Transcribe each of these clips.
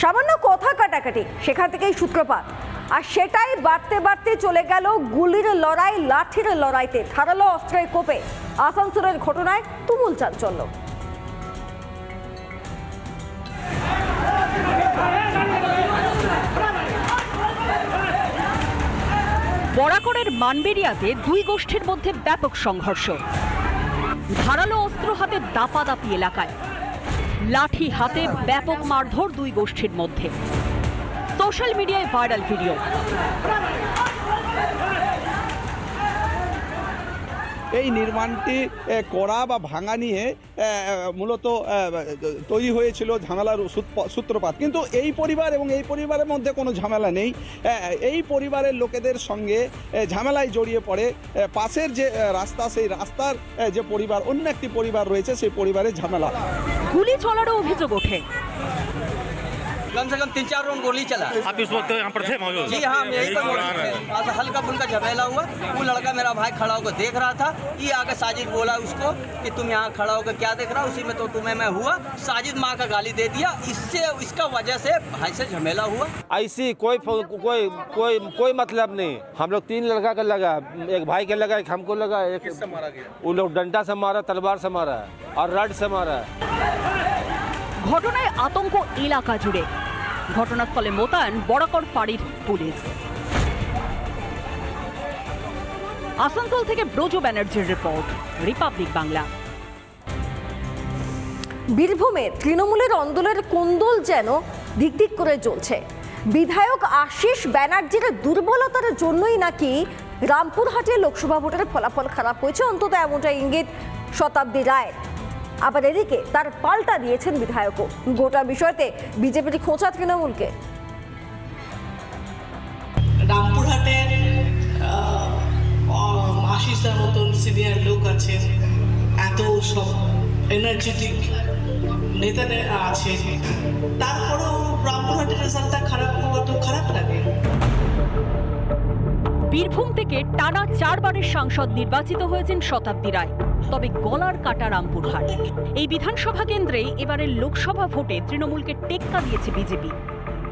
সামান্য কথা কাটাকাটি, সেখান থেকেই সূত্রপাত। আর সেটাই বাড়তে বাড়তে চলে গেল গুলির লড়াই, লাঠির লড়াইতে। ধারালো অস্ত্রের কোপে আসানসোলের ঘটনায় তুমুল চাঞ্চল্য। বরাকরের মানবেরিয়াতে দুই গোষ্ঠীর মধ্যে ব্যাপক সংঘর্ষ। ধারালো অস্ত্র হাতে দাপাদাপি এলাকায়। লাঠি হাতে ব্যাপক মারধর দুই গোষ্ঠীর মধ্যে। সোশ্যাল মিডিয়ায় ভাইরাল ভিডিও। এই নির্মাণটি করা বা ভাঙা নিয়ে মূলত তৈরি হয়েছিল ঝামেলার সূত্রপাত। কিন্তু এই পরিবার এবং এই পরিবারের মধ্যে কোনো ঝামেলা নেই। এই পরিবারের লোকেদের সঙ্গে ঝামেলায় জড়িয়ে পড়ে পাশের যে রাস্তা, সেই রাস্তার যে পরিবার, অন্য একটি পরিবার রয়েছে, সেই পরিবারের ঝামেলা। গুলি চলারও অভিযোগ ওঠে। कम से कम तीन चार राउंड गोली चला। आप इस वक्त यहाँ पर थे मौजूद। जी हाँ हम यही पर मौजूद थे। हल्का फुल्का झमेला हुआ। वो लड़का मेरा भाई खड़ा होकर देख रहा था। ये आके साजिद बोला उसको कि तुम यहाँ खड़ा होकर क्या देख रहा उसी में तो तुम्हें मैं हुआ। साजिद माँ का गाली दे दिया। इससे इसका वजह से भाई से झमेला हुआ। ऐसी कोई कोई कोई कोई मतलब नहीं। हम लोग तीन लड़का का लगा। एक भाई के लगा एक हमको लगा एक मारा गया? वो लोग डंडा से मारा तलवार से मारा और रड से मारा। ঘটনায় আতঙ্ক এলাকা জুড়ে। ঘটনাস্থলে মোতায়েন বরাকর ফাঁড়ির পুলিশ। আসানসোল থেকে ব্রজ ব্যানার্জির রিপোর্ট, রিপাবলিক বাংলা। বীরভূমে তৃণমূলের অন্দোলের কোন্দল যেন দিক করে চলছে বিধায়ক আশিস ব্যানার্জির দুর্বলতার জন্যই নাকি রামপুরহাটে লোকসভা ভোটের ফলাফল খারাপ হয়েছে, অন্তত এমনটা ইঙ্গিত শতাব্দী রায় আবার এদিকে তার পাল্টা দিয়েছেন বিধায়কও। গোটা বিষয়তে বিজেপির খোঁচা তৃণমূলকে। রামপুরহাটের আশিসের মতন সিনিয়র লোক আছেন এত সব এনার্জেটিক নেতা নে- আছে। তারপরেও রামপুরহাটের রেজাল্টটা খারাপ হওয়া তো খারাপ লাগে। বীরভূম থেকে টানা চারবারের সাংসদ নির্বাচিত হয়েছেন শতাব্দী রায়। তবে গলার কাটা রামপুরহাট। এই বিধানসভা কেন্দ্রে এবারের লোকসভা ভোটে তৃণমূলকে টেক্কা দিয়েছে বিজেপি।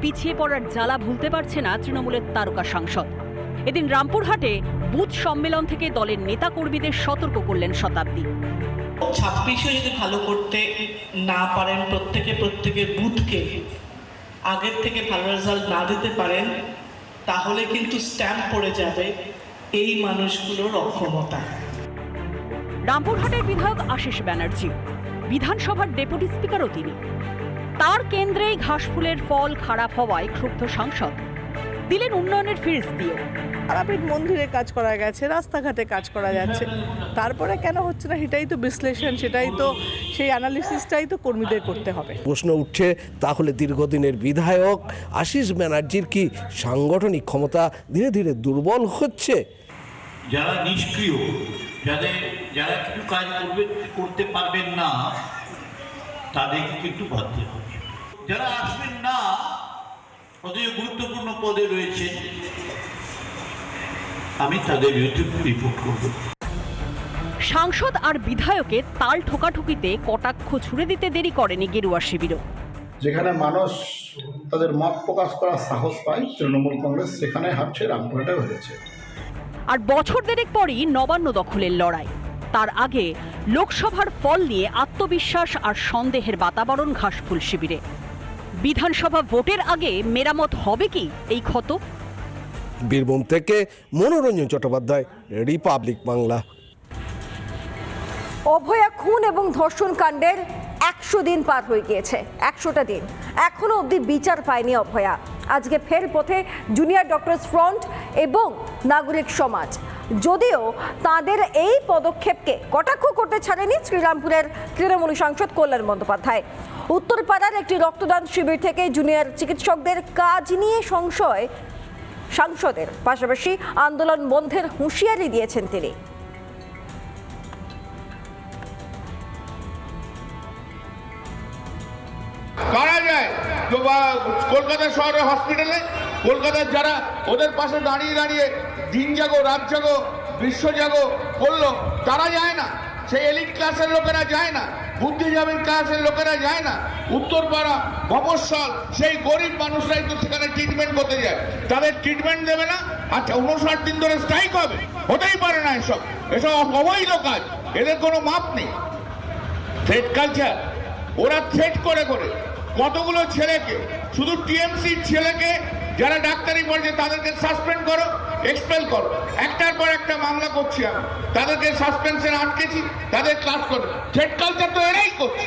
পিছিয়ে পড়ার জ্বালা ভুলতে পারছে না তৃণমূলের তারকা সাংসদ। এদিন রামপুরহাটে বুথ সম্মেলন থেকে দলের নেতাকর্মীদের সতর্ক করলেন শতাব্দী। ছাব্বিশে যদি ভালো করতে না পারেন প্রত্যেকে প্রত্যেকের বুথকে আগের থেকে ভালো রেজাল্ট না দিতে পারেন, তাহলে কিন্তু স্ট্যাম্প পড়ে যাবে এই মানুষগুলোর অক্ষমতা। রামপুরহাটের বিধায়ক আশিস ব্যানার্জি বিধানসভার ডেপুটি স্পিকারও তিনি। তার কেন্দ্রেই ঘাসফুলের ফল খারাপ হওয়ায় ক্ষুব্ধ সাংসদ। দিলেন উন্নয়নের ফিরিস দিয়ে। তারাপীঠ মন্দিরে কাজ করা গেছে রাস্তাঘাটে কাজ করা যাচ্ছে। তারপরে কেন হচ্ছে না সেটাই তো বিশ্লেষণ সেটাই তো সেই অ্যানালিসিসটাই তো কর্মীদের করতে হবে। প্রশ্ন উঠছে তাহলে দীর্ঘদিনের বিধায়ক আশিস ব্যানার্জির কি সাংগঠনিক ক্ষমতা ধীরে ধীরে দুর্বল হচ্ছে? যারা নিষ্ক্রিয় যাদের যারা কিছু কাজ করবে করতে পারবেন না তাদেরকে কিন্তু বাদ দেওয়া হবে। যারা আসবেন না অথচ গুরুত্বপূর্ণ পদে রয়েছে আমি তাদের বিরুদ্ধে রিপোর্ট করব। সাংসদ আর বিধায়কের তাল ঠোকাঠুকিতে কটাক্ষ ছুড়ে দিতে দেরি করেনি গেরুয়া শিবিরও। যেখানে মানুষ তাদের মত প্রকাশ করার সাহস পায় তৃণমূল কংগ্রেস সেখানে হাঁটছে রামপুরহাটে হয়েছে আর বছর দেড়েক পরই নবান্ন দখলের লড়াই। তার আগে লোকসভার ফল নিয়ে আত্মবিশ্বাস আর সন্দেহের বাতাবরণ ঘাসফুল শিবিরে। বিধানসভা ভোটের আগে মেরামত হবে কি এই ক্ষত? বীরভূম থেকে মনোরঞ্জন চট্টোপাধ্যায় রিপাবলিক বাংলা। অভয়া খুন এবং ধর্ষণ কাণ্ডের একশো দিন পার হয়ে গিয়েছে একশোটা দিন। এখনও অবধি বিচার পায়নি অভয়া। আজকে ফের পথে জুনিয়র ডক্টরস ফ্রন্ট এবং নাগরিক সমাজ। যদিও তাদের এই পদক্ষেপকে কটাক্ষ করতে ছাড়েনি শ্রীরামপুরের তৃণমূল সাংসদ কল্যাণ বন্দ্যোপাধ্যায়। উত্তরপাড়ার একটি রক্তদান শিবির থেকে জুনিয়র চিকিৎসকদের কাজ নিয়ে সংশয় সাংসদের। পাশাপাশি আন্দোলন বন্ধের হুঁশিয়ারি দিয়েছেন তিনি। বা কলকাতা শহরের হসপিটালে কলকাতার যারা ওদের পাশে দাঁড়িয়ে দাঁড়িয়ে দিন জাগো, রাত জাগো, বিশ্ব জাগো করল, তারা যায় না। সেই এলিট ক্লাসের লোকেরা যায় না বুদ্ধিজীবীর ক্লাসের লোকেরা যায় না। উত্তরপাড়া মফস্বল সেই গরিব মানুষরাই তো সেখানে ট্রিটমেন্ট করতে যায়। তাদের ট্রিটমেন্ট দেবে না আচ্ছা উনষাট দিন ধরে স্ট্রাইক হবে, হতেই পারে না এসব। এসব অবৈধ কাজ, এদের কোনো মাপ নেই। থ্রেড কালচার ওরা থ্রেড করে করে। কতগুলো ছেলেকে, শুধু টিএমসির ছেলেকে যারা ডাক্তারি পড়ছে তাদেরকে সাসপেন্ড করো, এক্সপেল করো। একটার পর একটা মামলা করছি আমি। তাদেরকে সাসপেনশন আটকেছি, তাদের ক্লাস করো থ্রেড কালচার তো এরাই করছে।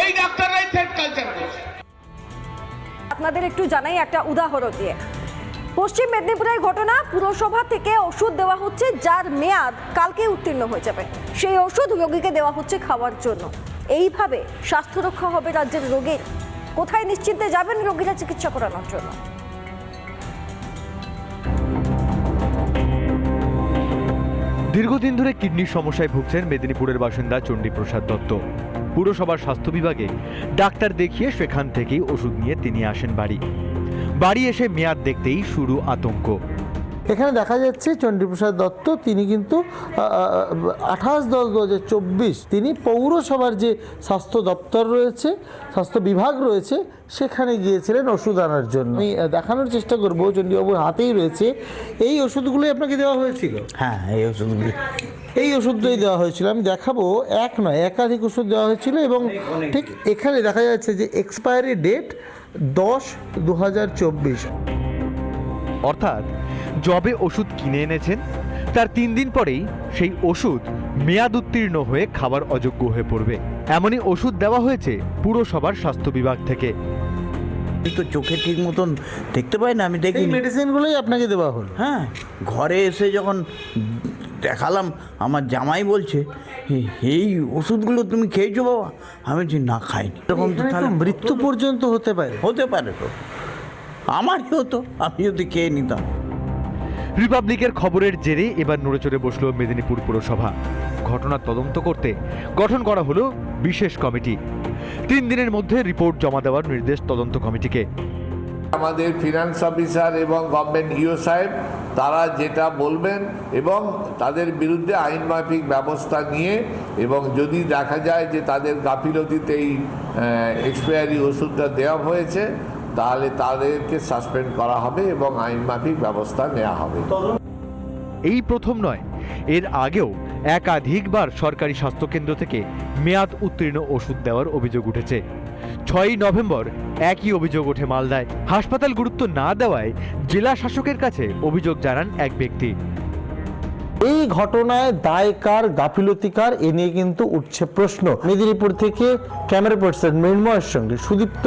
এই ডাক্তাররাই থ্রেড কালচার করছে। আপনাদের একটু জানাই একটা উদাহরণ দিয়ে। পশ্চিম মেদিনীপুরের ঘটনা, পুরসভা থেকে ওষুধ দেওয়া হচ্ছে, যার মেয়াদ কালকে উত্তীর্ণ হয়ে যাবে। সেই ওষুধ রোগীকে দেওয়া হচ্ছে খাওয়ার জন্য। এইভাবে স্বাস্থ্য রক্ষা হবে রাজ্যের রোগীর। কোথায় নিশ্চিন্তে যাবেন রোগীরা চিকিৎসা করানোর জন্য? দীর্ঘদিন ধরে কিডনির সমস্যায় ভুগছেন মেদিনীপুরের বাসিন্দা চণ্ডীপ্রসাদ দত্ত। পুরসভার স্বাস্থ্য বিভাগে ডাক্তার দেখিয়ে সেখান থেকেই ওষুধ নিয়ে তিনি আসেন বাড়ি। বাড়ি এসে মেয়াদ দেখতেই শুরু আতঙ্ক। এখানে দেখা যাচ্ছে চণ্ডীপ্রসাদ দত্ত তিনি কিন্তু আঠাশ দশ দু হাজার চব্বিশ তিনি পৌরসভার যে স্বাস্থ্য দপ্তর রয়েছে স্বাস্থ্য বিভাগ রয়েছে সেখানে গিয়েছিলেন ওষুধ আনার জন্য। আমি দেখানোর চেষ্টা করব চণ্ডীবাবুর হাতেই রয়েছে। এই ওষুধগুলোই আপনাকে দেওয়া হয়েছিল? হ্যাঁ এই ওষুধগুলি। এই ওষুধটাই দেওয়া হয়েছিল। আমি দেখাবো এক নয় একাধিক ওষুধ দেওয়া হয়েছিল এবং ঠিক এখানে দেখা যাচ্ছে যে এক্সপায়ারি ডেট দশ দু হাজার চব্বিশ। অর্থাৎ জবে ওষুধ কিনে এনেছেন তার তিন দিন পরেই সেই ওষুধ মেয়াদ উত্তীর্ণ হয়ে খাবার অযোগ্য হয়ে পড়বে। এমনই ওষুধ দেওয়া হয়েছে পুরসভার স্বাস্থ্য বিভাগ থেকে। তো চোখে ঠিক মতন দেখতে পাই না আমি এই দেখি মেডিসিনগুলোই আপনাকে দেওয়া হলো। হ্যাঁ ঘরে এসে যখন দেখালাম আমার জামাই বলছে "এ- এই ওষুধগুলো তুমি খেয়েছো বাবা? আমি বলছি না খাইনি। এরকম তো তো তাহলে মৃত্যু পর্যন্ত হতে পারে। হতে পারে তো। আমারই হতো আমি যদি খেয়ে নিতাম। রিপাবলিকের খবরের জেরে এবার নড়েচড়ে বসল মেদিনীপুর পুরসভা। ঘটনার তদন্ত করতে গঠন করা হলো বিশেষ কমিটি। তিন দিনের মধ্যে রিপোর্ট জমা দেওয়ার নির্দেশ তদন্ত কমিটিকে। আমাদের ফিনান্স অফিসার এবং গভর্নমেন্ট ইও সাহেব, তারা যেটা বলবেন এবং তাদের বিরুদ্ধে আইন মাফিক ব্যবস্থা নিয়ে এবং যদি দেখা যায় যে তাদের গাফিলতিতে এই এক্সপায়ারি ওষুধটা দেওয়া হয়েছে তাহলে তাদেরকে সাসপেন্ড করা হবে এবং আইন মাফিক ব্যবস্থা নেওয়া হবে। এই প্রথম নয় এর আগেও একাধিকবার সরকারি স্বাস্থ্যকেন্দ্র থেকে মেয়াদ উত্তীর্ণ ওষুধ দেওয়ার অভিযোগ উঠেছে। ছয়ই নভেম্বর একই অভিযোগ ওঠে মালদায়। হাসপাতাল গুরুত্ব না দেওয়ায় জেলা শাসকের কাছে অভিযোগ জানান এক ব্যক্তি। এই ঘটনায় দায়কার গাফিলতিকার এ নিয়ে কিন্তু উঠছে প্রশ্ন। মেদিনীপুর থেকে ক্যামেরা পার্সন মৃন্ময়ের সঙ্গে সুদীপ্ত